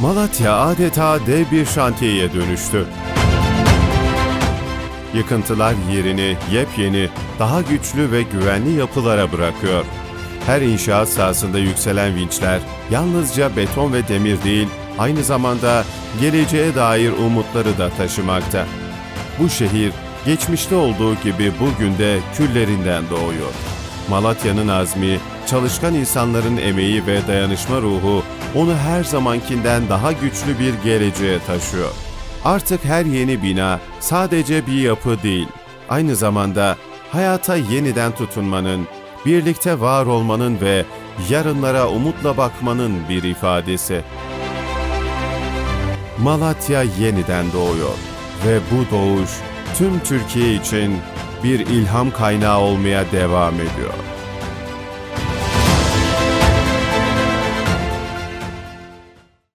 Malatya adeta dev bir şantiyeye dönüştü. Yıkıntılar yerini yepyeni, daha güçlü ve güvenli yapılara bırakıyor. Her inşaat sahasında yükselen vinçler yalnızca beton ve demir değil, aynı zamanda geleceğe dair umutları da taşımakta. Bu şehir geçmişte olduğu gibi bugün de küllerinden doğuyor. Malatya'nın azmi, çalışkan insanların emeği ve dayanışma ruhu onu her zamankinden daha güçlü bir geleceğe taşıyor. Artık her yeni bina sadece bir yapı değil, aynı zamanda hayata yeniden tutunmanın, birlikte var olmanın ve yarınlara umutla bakmanın bir ifadesi. Malatya yeniden doğuyor ve bu doğuş tüm Türkiye için bir ilham kaynağı olmaya devam ediyor.